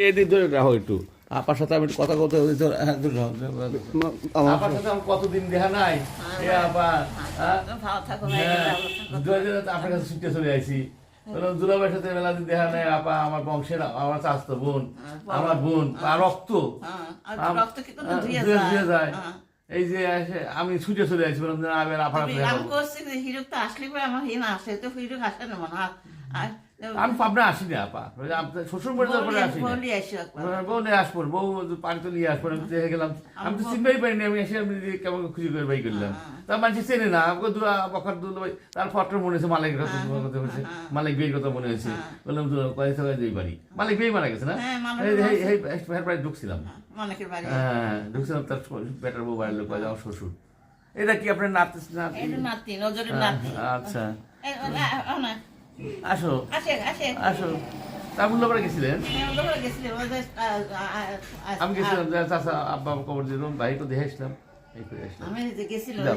এদিক ধরে রাখো একটু। আপার সাথে আমি কথা হ্যাঁ আমার আপার সাথে আমার কতদিন দেখা নাই? হ্যাঁ? হ্যাঁ, আপনার কাছে ছুটে চলে আইছি। বললাম সাথে মেলা দেখা নাই আপা আমার বংশের আমার চাস্তো বোন আমার বোন আর রক্ত। হ্যাঁ, ধুয়ে যায়। এই যে আমি ছুটে চলে বললাম না, আমি। করছি তো আসলে পরে আমার হিন আসে তো হিরোক আসে না মনে হয়। আর আমি পাবনা আসি না আপা আপনার শ্বশুর বাড়ি আসি আসব। বউ পানি তো নিয়ে আসব আমি দেখে গেলাম। আমি তো চিনতেই পারিনি আমি এসে আমি কেমন খুশি করে বাই করলাম। তা মানুষ চেনে না আমাকে দুলা তার ফটো মনে হয়েছে মালিক কথা হয়েছে মালিক বিয়ের কথা মনে হয়েছে বললাম দুলা কয়েক দিই বাড়ি। মালিক বিয়ে মারা গেছে না? হ্যাঁ, ঢুকছিলাম। হ্যাঁ ঢুকছিলাম তার বেটার বউ বাড়ির লোক আমার শ্বশুর। এটা কি আপনার নাতি নাতি? নাতি নজরের নাতি। আচ্ছা। আসো। আসে। গেছিলেন? হ্যাঁ, আমি গেছিলাম আব্বা কবর দিলাম ভাই তো দেখে আসলাম। এই করে আসলাম। আমি গেছিলাম।